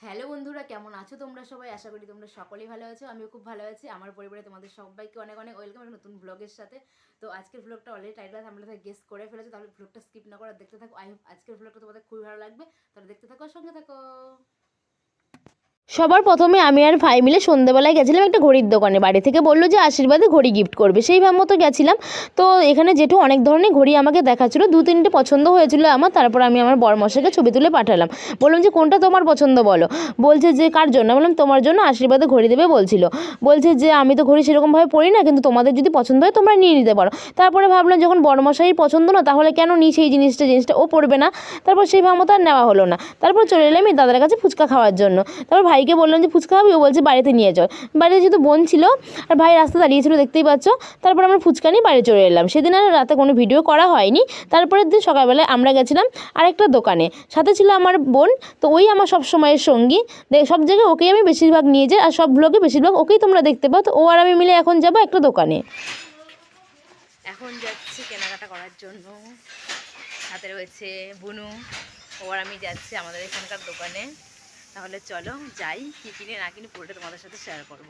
Hello বন্ধুরা, কেমন আছো তোমরা সবাই? আশা করি তোমরা সকলেই ভালো আছো, আমিও খুব ভালো আছি। আমার পরিবারে তোমাদের সবাইকে অনেক অনেক ওয়েলকাম নতুন ব্লগের সাথে। তো আজকের ব্লগটা অলরেডি টাইটেল আমরা গেস্ট করে ফেলেছো, তাহলে ব্লগটা স্কিপ না করে দেখতে থাকো। আই হোপ আজকের ব্লগটা তোমাদের খুবই ভালো লাগবে। তাহলে দেখতে থাকো সঙ্গে থাকো। সবার প্রথমে আমি আর ভাই মিলে সন্ধ্যেবেলায় গেছিলাম একটা ঘড়ির দোকানে। বাড়ি থেকে বলল যে আশীর্বাদে ঘড়ি গিফট করবে। সেই মতো গেছিলাম। তো এখানে জেঠু অনেক ধরনের ঘড়ি আমাকে দেখাচ্ছিলো। দু, তিনটে পছন্দ হয়েছিল আমার। তারপর আমি আমার বরমশাকে ছবি তুলে পাঠালাম। বললাম যে, কোনটা তোমার পছন্দ বলো? বলছে যে, কার জন্য? বললাম, তোমার জন্য আশীর্বাদে ঘড়ি দেবে, বলছিল। বলছে যে, আমি তো ঘড়ি সেরকমভাবে পড়ি না, কিন্তু তোমাদের যদি পছন্দ হয় তোমরা নিয়ে নিতে পারো। তারপরে ভাবলাম, যখন বড়মশাই পছন্দ না, তাহলে কেন নিই সেই জিনিসটা? জিনিসটা ও পড়বে না। তারপর সেই মতো আর নেওয়া হলো না। তারপর চলে এলাম এই দাদার কাছে ফুচকা খাওয়ার জন্য। তারপর ভাইকে বললাম যে, ফুচকা খাবি? ও বলছে, বাড়িতে নিয়ে চল বাড়িতে যেহেতু বোন ছিল, আর ভাই রাস্তা দাঁড়িয়েছিল দেখতেই পাচ্ছ। তারপর আমরা ফুচকা নিয়ে বাড়ি চলে এলাম। সেদিন আর রাতে কোনো ভিডিও করা হয়নি। তারপরের দিন সকালবেলায় আমরা গেছিলাম আরেকটা দোকানে। সাথে ছিল আমার বোন, তো ওই আমার সব সময়ের সঙ্গী। সব জায়গায় ওকেই আমি বেশিরভাগ নিয়ে যাই, আর সব ব্লগে বেশিরভাগ ওকেই তোমরা দেখতে পাও। তো ও আর আমি মিলে এখন যাব একটা দোকানে। এখন যাচ্ছি কেনাকাটা করার জন্য। হাতে রয়েছে বুনু। ও আর আমি যাচ্ছি আমাদের এখানকার দোকানে। তাহলে চলো যাই কী কিনে না কিনে পুরোটা তোমাদের সাথে শেয়ার করব।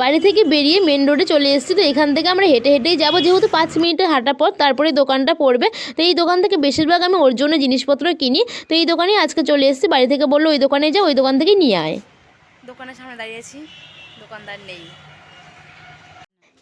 বাড়ি থেকে বেরিয়ে মেন রোডে চলে এসেছি তো এখান থেকে আমরা হেঁটে হেঁটেই যাব। যেহেতু পাঁচ মিনিটের হাঁটা পথ তারপরে দোকানটা পড়বে। তো এই দোকান থেকে বেশিরভাগ আমি ওর জন্য জিনিসপত্র কিনি। তো এই দোকানে আজকে চলে এসেছি বাড়ি থেকে বলল ওই দোকানে যা ওই দোকান থেকে নিয়ে আয়। দোকানের সামনে দাঁড়িয়েছি দোকানদার নেই।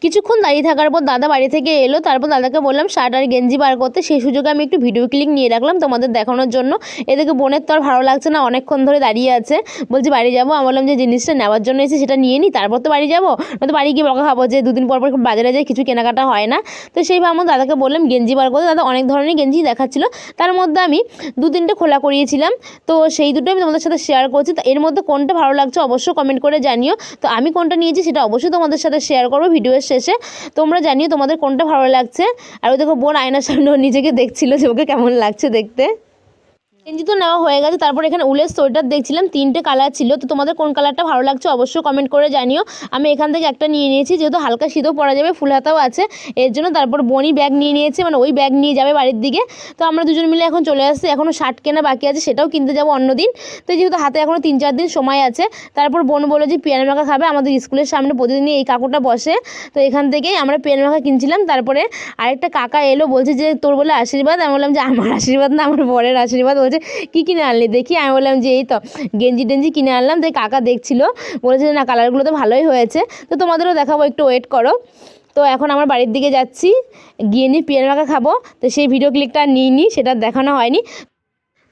কিছুক্ষণ দাঁড়িয়ে থাকার পর দাদা বাড়ি থেকে এলো, তারপর দাদাকে বললাম, শার্ট আর গেঞ্জি বার করতে। সেই সুযোগে আমি একটু ভিডিও ক্লিক নিয়ে রাখলাম তোমাদের দেখানোর জন্য। এদিকে বোনের তো আর ভালো লাগছে না, অনেকক্ষণ ধরে দাঁড়িয়ে আছে। বলছি, বাড়ি যাব? আমি বললাম যে, জিনিসটা নেওয়ার জন্য এসে সেটা নিয়ে নিই তারপর তো বাড়ি যাব? নয়তো বাড়ি গিয়ে বকা খাব যে, দুদিন পর পর বাজারে যাই, কিছু কেনাকাটা হয় না। তো সেইভাবে আমার দাদাকে বললাম, গেঞ্জি বার করতে। দাদা অনেক ধরনের গেঞ্জি দেখাচ্ছিল। তার মধ্যে আমি দু তিনটে খোলা করিয়েছিলাম। তো সেই দুটো আমি তোমাদের সাথে শেয়ার করছি। তো এর মধ্যে কোনটা ভালো লাগছে অবশ্যই কমেন্ট করে জানিও। তো আমি কোনটা নিয়েছি সেটা অবশ্যই তোমাদের সাথে শেয়ার করব ভিডিওর শেষে। তোমরা জানিও তোমাদের কোনটা ভালো লাগছে। আর ওই দেখো বোন আয়নার সামনে নিজেকে দেখছিল যে ওকে কেমন লাগছে দেখতে। গেঞ্জি তো নেওয়া হয়ে গেছে। তারপর এখানে উলের সোয়েটার দেখছিলাম, তিনটে কালার ছিল। তো তোমাদের কোন কালারটা ভালো লাগছে অবশ্যই কমেন্ট করে জানিও। আমি এখান থেকে একটা নিয়ে নিয়েছি, যেহেতু হালকা শীতও পরা যাবে, ফুল হাতাও আছে। এর জন্য তারপর বোনই ব্যাগ নিয়ে নিয়েছে মানে ওই ব্যাগ নিয়ে যাবে বাড়ির দিকে। তো আমরা দুজন মিলে এখন চলে আসছি এখনও শার্ট কেনা বাকি আছে, সেটাও কিনতে যাব অন্যদিন তো যেহেতু হাতে এখনও তিন চার দিন সময় আছে, তারপর বোন বলে যে পিয়ানো মাখা খাবে, আমাদের স্কুলের সামনে প্রতিদিনই এই কাকুটা বসে। তো এখান থেকেই আমরা পিয়ানো মাখা কিনছিলাম, তারপরে আরেকটা কাকা এলো, বলছে যে তোর বলে আশীর্বাদ, আমি বললাম যে আমার আশীর্বাদ না, আমার বরের আশীর্বাদ, বলছে কী কিনে আনলি? দেখি আমি বললাম যে, এই তো গেঞ্জি টেঞ্জি কিনে আনলাম। তাই কাকা দেখছিল বলেছে না কালারগুলো তো ভালোই হয়েছে। তো তোমাদেরও দেখাবো, একটু ওয়েট করো। তো এখন আমার বাড়ির দিকে যাচ্ছি, গিয়ে নিয়ে পিয়ার মাখা খাব। তো সেই ভিডিও ক্লিকটা নিই নি সেটা দেখানো হয়নি।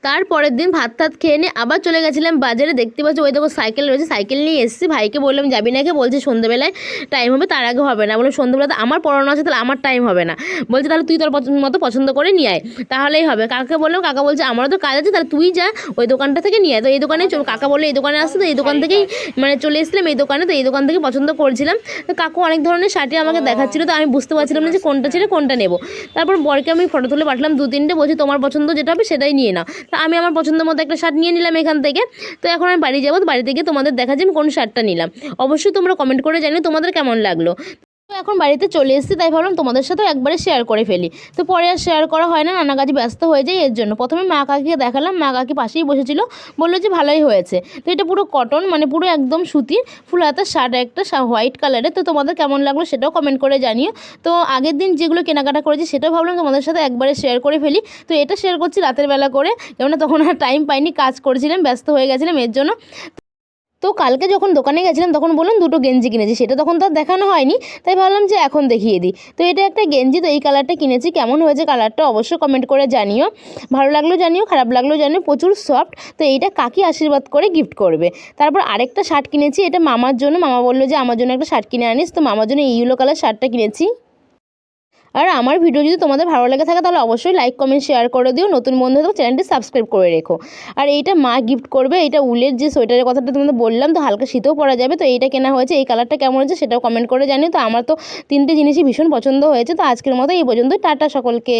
তারপরের দিন ভাত টাত খেয়ে নিয়ে আবার চলে গেছিলাম বাজারে। দেখতে পাচ্ছি ওই দেখো সাইকেল রয়েছে সাইকেল নিয়ে এসেছি। ভাইকে বললাম যাবি নাকি? বলছে সন্ধ্যেবেলায় টাইম হবে তার আগে হবে না। বললাম সন্ধ্যেবেলাতে আমার পড়ানো আছে তাহলে আমার টাইম হবে না। বলছে তাহলে তুই তোর পছন্দ মতো পছন্দ করে নিয়ে আয় তাহলেই হবে। কাকাকে বললাম কাকা বলছে আমারও তো কাজ আছে তাহলে তুই যা ওই দোকানটা থেকে নিয়ে আয়। তো এই দোকানে চল- কাকা বলে এই দোকানে আসতে। তো এই দোকান থেকেই মানে চলে এসেছিলাম এই দোকানে। তো এই দোকান থেকে পছন্দ করেছিলাম। তো কাকু অনেক ধরনের শার্টই আমাকে দেখাচ্ছিল তো আমি বুঝতে পারছিলাম না যে কোনটা ছেড়ে কোনটা নেব। তারপর বরকে আমি ফটো তুলে পাঠালাম দু তিনটে বলছি তোমার পছন্দ যেটা হবে সেটাই নিয়ে নাও। তা আমি আমার পছন্দ মতো একটা শার্ট নিয়ে নিলাম এখান থেকে। তো এখন আমি বাড়ি যাব, তো বাড়ি থেকে তোমাদের দেখা যে আমি কোন শার্টটা নিলাম। অবশ্যই তোমরা কমেন্ট করে জানিও তোমাদের কেমন লাগল। এখন বাড়িতে চলে এসেছি, তাই ভাবলাম তোমাদের সাথেও একবারে শেয়ার করে ফেলি। তো পরে আর শেয়ার করা হয় না, নানা কাজে ব্যস্ত হয়ে যায় এর জন্য। প্রথমে মা কাকিকে দেখালাম, মা কাকি পাশেই বসেছিল, বলল যে ভালোই হয়েছে। তো এটা পুরো কটন মানে পুরো একদম সুতির ফুল হাতার শার্ট একটা হোয়াইট কালারের তো তোমাদের কেমন লাগল সেটাও কমেন্ট করে জানিও। তো আগের দিন যেগুলো কেনাকাটা করেছি, সেটাও ভাবলাম তোমাদের সাথে একবারে শেয়ার করে ফেলি। তো এটা শেয়ার করছি রাতের বেলা করে, কেননা তখন আর টাইম পাইনি, কাজ করেছিলাম, ব্যস্ত হয়ে গেছিলাম এর জন্য। তো কালকে যখন দোকানে গেছিলাম, তখন বললাম দুটো গেঞ্জি কিনেছি। সেটা তখন তো আর দেখানো হয়নি, তাই ভাবলাম যে এখন দেখিয়ে দিই। তো এটা একটা গেঞ্জি, তো এই কালারটা কিনেছি। কেমন হয়েছে কালারটা অবশ্যই কমেন্ট করে জানিও। ভালো লাগল জানিও, খারাপ লাগল জানিও, প্রচুর সফট তো এইটা কাকি আশীর্বাদ করে গিফট করবে? তারপর আরেকটা শার্ট কিনেছি, এটা মামার জন্য। মামা বলল যে, আমার জন্য একটা শার্ট কিনে আনিস। তো মামার জন্য ইয়েলো কালার শার্টটা কিনেছি। আর আমার ভিডিও যদি তোমাদের ভালো লেগে থাকে, তাহলে অবশ্যই লাইক কমেন্ট শেয়ার করে দিও। নতুন বন্ধু তো চ্যানেলটি সাবস্ক্রাইব করে রেখো। আর এইটা মা গিফট করবে এটা উলের যে সোয়েটারের কথাটা তোমাদের বললাম, তো হালকা শীতেও পরা যাবে, তো এইটা কেনা হয়েছে, এই কালারটা কেমন হয়েছে সেটাও কমেন্ট করে জানিও। তো আমার তো তিনটে জিনিসই ভীষণ পছন্দ হয়েছে, তো আজকের মতো এই পর্যন্ত টাটা সকলকে।